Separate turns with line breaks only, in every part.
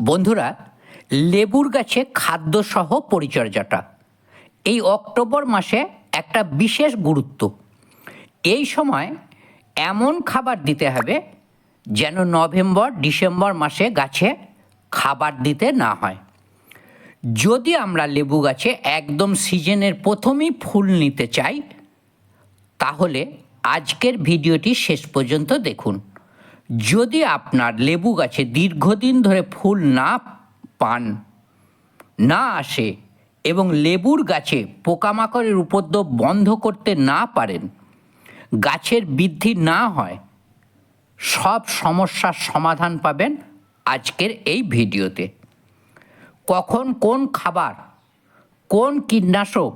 বন্ধুরা, লেবুর গাছে খাদ্যসহ পরিচর্যাটা। এই অক্টোবর মাসে একটা বিশেষ গুরুত্ব। এই সময় এমন খাবার দিতে হবে যেন নভেম্বর, ডিসেম্বর মাসে গাছে খাবার দিতে না হয়। যদি আমরা লেবু গাছে একদম সিজনের প্রথমেই ফুল নিতে চাই, তাহলে আজকের ভিডিওটি শেষ পর্যন্ত দেখুন। যদি আপনার লেবু গাছে দীর্ঘদিন ধরে ফুল না পান, না আসে এবং লেবুর গাছে পোকামাকড়ের উপদ্রব বন্ধ করতে না পারেন, গাছের বৃদ্ধি না হয়, সব সমস্যার সমাধান পাবেন আজকের এই ভিডিওতে। কখন কোন খাবার, কোন কীটনাশক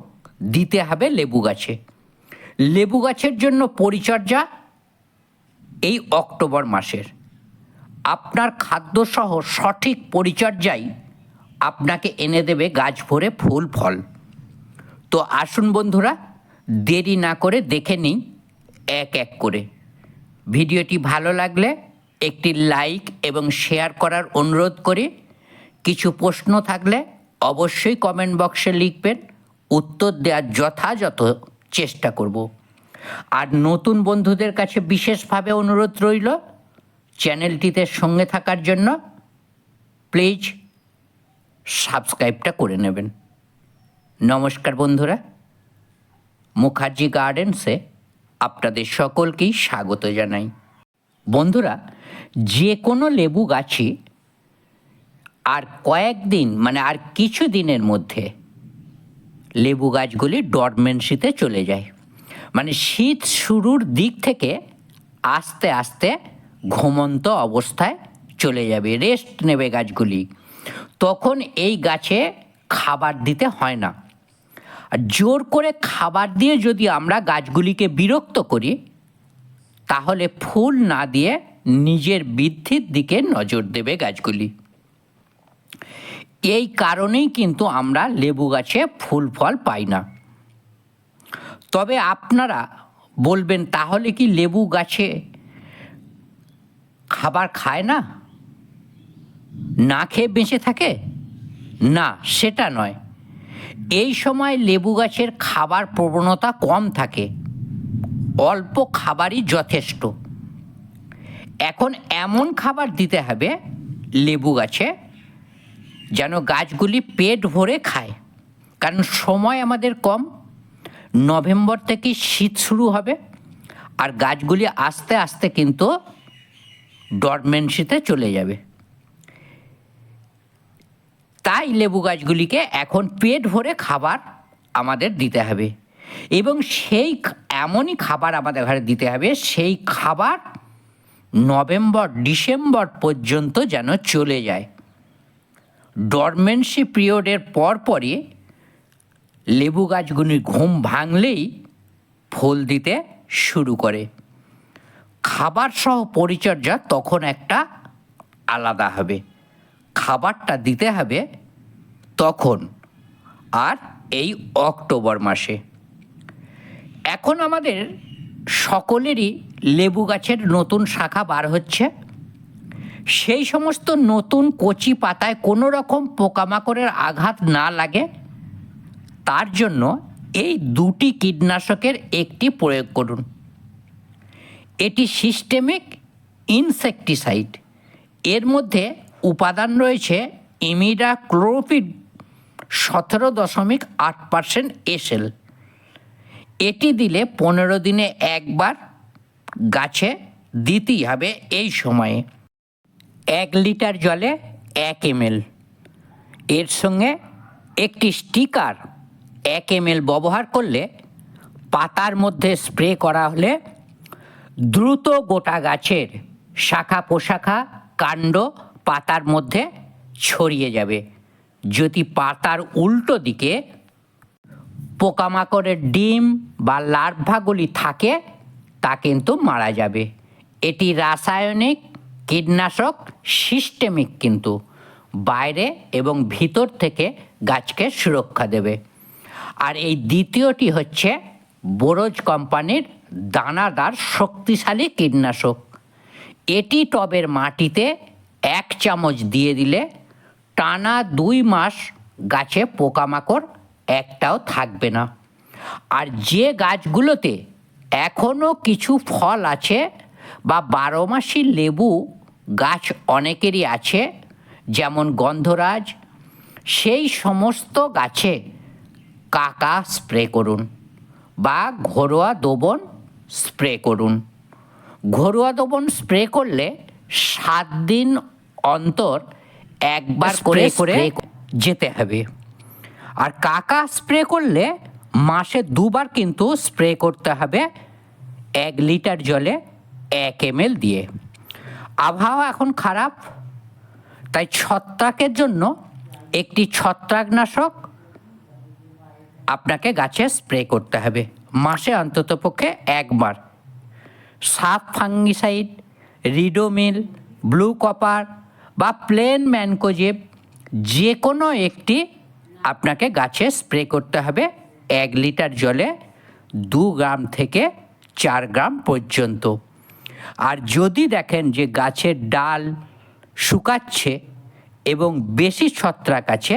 দিতে হবে লেবু গাছে? লেবু গাছের জন্য পরিচর্যা এই অক্টোবর মাসের। আপনার খাদ্যসহ সঠিক পরিচর্যাই আপনাকে এনে দেবে গাছ ভরে ফুল, ফল। তো আসুন বন্ধুরা, দেরি না করে দেখে নিই এক এক করে। ভিডিওটি ভালো লাগলে একটি লাইক এবং শেয়ার করার অনুরোধ করি। কিছু প্রশ্ন থাকলে অবশ্যই কমেন্ট বক্সে লিখবেন। উত্তর দেওয়ার যথাযথ চেষ্টা করব। আর নতুন বন্ধুদের কাছে বিশেষভাবে অনুরোধ রইল চ্যানেলটিতে সঙ্গে থাকার জন্য প্লিজ সাবস্ক্রাইবটা করে নেবেন। নমস্কার বন্ধুরা, মুখার্জি গার্ডেন্সে আপনাদের সকলকেই স্বাগত জানাই। বন্ধুরা, যে কোনো লেবু গাছই আর কয়েকদিন মানে আর কিছু দিনের মধ্যে লেবু গাছগুলি ডরমেন্সিতে চলে যায়। মানে শীত শুরুর দিক থেকে আস্তে আস্তে ঘুমন্ত অবস্থায় চলে যাবে রেস্ট নেবে গাছগুলি। তখন এই গাছে খাবার দিতে হয় না। আর জোর করে খাবার দিয়ে যদি আমরা গাছগুলিকে বিরক্ত করি, তাহলে ফুল না দিয়ে নিজের বৃদ্ধির দিকে নজর দেবে গাছগুলি। এই কারণেই কিন্তু আমরা লেবু গাছে ফুল ফল পাই না। তবে আপনারা বলবেন, তাহলে কি লেবু গাছে খাবার খায় না? না খেয়ে বেঁচে থাকে? না, সেটা নয়। এই সময় লেবু গাছের খাবার প্রবণতা কম থাকে। অল্প খাবারই যথেষ্ট। এখন এমন খাবার দিতে হবে লেবু গাছে, যেন গাছগুলি পেট ভরে খায়। কারণ সময় আমাদের কম নভেম্বর থেকে শীত শুরু হবে, আর গাছগুলি আস্তে আস্তে কিন্তু ডরমেন্সিতে চলে যাবে। তাই লেবু গাছগুলিকে এখন পেট ভরে খাবার আমাদের দিতে হবে, এবং সেই এমনই খাবার আমাদের ঘরে দিতে হবে, সেই খাবার নভেম্বর, ডিসেম্বর পর্যন্ত যেন চলে যায়। ডরমেন্সি পিরিয়ডের পরপরই লেবু গাছগুলির ঘুম ভাঙলেই ফুল দিতে শুরু করে। খাবার সহ পরিচর্যা তখন একটা আলাদা হবে। খাবারটা দিতে হবে তখন, আর এই অক্টোবর মাসে। এখন আমাদের সকলেরই লেবু গাছের নতুন শাখা বার হচ্ছে। সেই সমস্ত নতুন কচি পাতায় কোনো রকম পোকামাকড়ের আঘাত না লাগে। তার জন্য এই দুটি কীটনাশকের একটি প্রয়োগ করুন। এটি সিস্টেমিক ইনসেকটিসাইড এর মধ্যে উপাদান রয়েছে ইমিডা ক্লোরোফিড সতেরো দশমিক আট পার্সেন্ট এসএল এটি দিলে পনেরো দিনে একবার গাছে দিতেই হবে এই সময়ে। এক লিটার জলে এক এমএল এর সঙ্গে একটি স্টিকার এক এমএল ব্যবহার করলে পাতার মধ্যে স্প্রে করা হলে দ্রুত গোটা গাছের শাখা পোশাখা কাণ্ড পাতার মধ্যে ছড়িয়ে যাবে। যদি পাতার উল্টো দিকে পোকামাকড়ের ডিম বা লার্ভাগুলি থাকে, তা কিন্তু মারা যাবে। এটি রাসায়নিক কীটনাশক সিস্টেমিক কিন্তু। বাইরে এবং ভিতর থেকে গাছকে সুরক্ষা দেবে। আর এই দ্বিতীয়টি হচ্ছে বোরোজ কোম্পানির দানাদার শক্তিশালী কীটনাশক। এটি টবের মাটিতে এক চামচ দিয়ে দিলে টানা দুই মাস গাছে পোকামাকড় একটাও থাকবে না। আর যে গাছগুলোতে এখনও কিছু ফল আছে বা বারো মাসি লেবু গাছ অনেকেরই আছে, যেমন গন্ধরাজ, সেই সমস্ত গাছে কাকা স্প্রে করুন বা ঘরোয়া দোবন স্প্রে করুন। ঘরোয়া দ্রবণ স্প্রে করলে সাত দিন অন্তর একবার করে করে যেতে হবে। আর কাকা স্প্রে করলে মাসে দুবার কিন্তু স্প্রে করতে হবে এক লিটার জলে এক এম দিয়ে। আবহাওয়া এখন খারাপ তাই ছত্রাকের জন্য একটি ছত্রাকনাশক আপনাকে গাছে স্প্রে করতে হবে। মাসে অন্ততপক্ষে একবার। সাপ ফাঙ্গিসাইড রিডোমিল ব্লু কপার বা প্লেন ম্যানকোজেব যে কোনো একটি আপনাকে গাছে স্প্রে করতে হবে এক লিটার জলে দু গ্রাম থেকে চার গ্রাম পর্যন্ত। আর যদি দেখেন যে গাছের ডাল শুকাচ্ছে এবং বেশি ছত্রাক আছে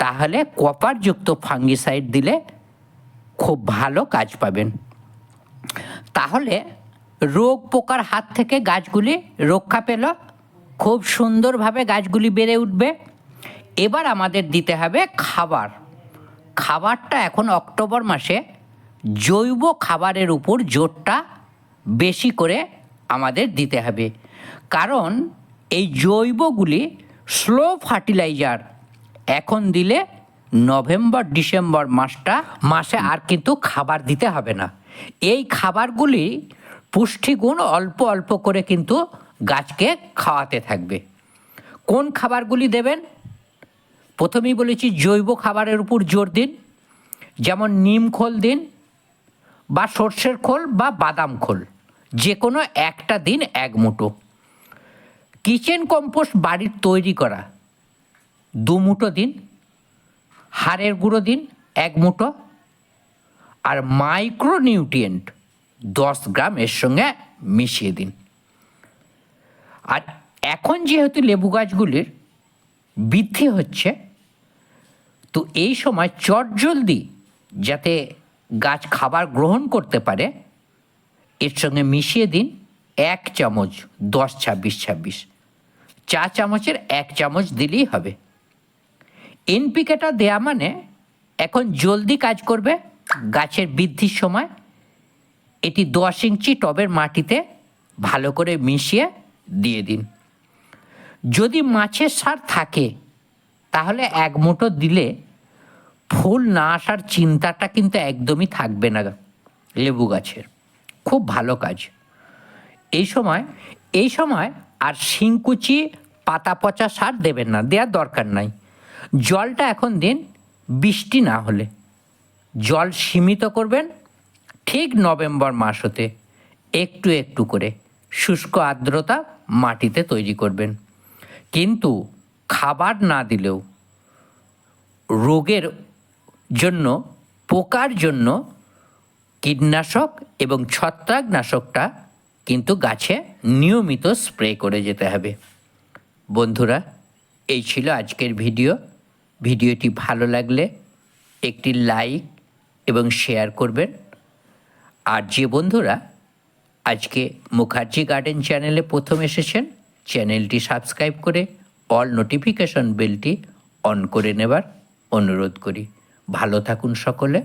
তাহলে কপারযুক্ত ফাঙ্গিসাইড দিলে খুব ভালো কাজ পাবেন। তাহলে রোগ পোকার হাত থেকে গাছগুলি রক্ষা পেল, খুব সুন্দরভাবে গাছগুলি বেড়ে উঠবে। এবার আমাদের দিতে হবে খাবার। খাবারটা এখন অক্টোবর মাসে জৈব খাবারের উপর জোরটা বেশি করে আমাদের দিতে হবে। কারণ এই জৈবগুলি স্লো ফার্টিলাইজার এখন দিলে নভেম্বর, ডিসেম্বর মাসটা, মাসে আর কিন্তু খাবার দিতে হবে না। এই খাবারগুলি পুষ্টিগুণ অল্প অল্প করে কিন্তু গাছকে খাওয়াতে থাকবে। কোন খাবারগুলি দেবেন? প্রথমেই বলেছি জৈব খাবারের উপর জোর দিন, যেমন নিম খোল দিন বা সর্ষের খোল বা বাদাম খোল। যে কোনো একটা দিন এক মুঠো। কিচেন কম্পোস্ট বাড়ির তৈরি করা। দু মুঠো দিন, হাড়ের গুঁড়ো দিন, এক মুঠো, আর মাইক্রো নিউট্রিয়েন্ট দশ গ্রাম এর সঙ্গে মিশিয়ে দিন। আর এখন যেহেতু লেবু গাছগুলির বৃদ্ধি হচ্ছে, তো এই সময় চটজলদি যাতে গাছ খাবার গ্রহণ করতে পারে, এর সঙ্গে মিশিয়ে দিন এক চামচ দশ ছাব্বিশ ছাব্বিশ। চা চামচের এক চামচ দিলেই হবে। এনপিকেটা দেয়া মানে এখন জলদি কাজ করবে গাছের বৃদ্ধির সময়। এটি দশ ইঞ্চি টবের মাটিতে ভালো করে মিশিয়ে দিয়ে দিন। যদি মাছের সার থাকে, তাহলে এক মুঠো দিলে ফুল না আসার চিন্তাটা কিন্তু একদমই থাকবে না লেবু গাছের। খুব ভালো কাজ। এই সময় এই সময় আর শিংকুচি পাতা পচা সার দেবেন না, দেওয়ার দরকার নাই। জলটা এখন দিন বৃষ্টি না হলে। জল সীমিত করবেন ঠিক নভেম্বর মাস হতে একটু একটু করে। শুষ্ক আর্দ্রতা মাটিতে তৈরি করবেন। কিন্তু খাবার না দিলেও রোগের জন্য, পোকার জন্য কীটনাশক এবং ছত্রাকনাশকটা কিন্তু গাছে নিয়মিত স্প্রে করে যেতে হবে। বন্ধুরা, এই ছিল আজকের ভিডিও। ভিডিওটি ভালো লাগলে একটি লাইক এবং শেয়ার করবেন। আর যে বন্ধুরা আজকে মুখার্জি গার্ডেন চ্যানেলে প্রথম এসেছেন, চ্যানেলটি সাবস্ক্রাইব করে অল নোটিফিকেশন বেলটি অন করে নেবার অনুরোধ করি। ভালো থাকুন সকলে,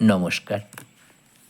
নমস্কার।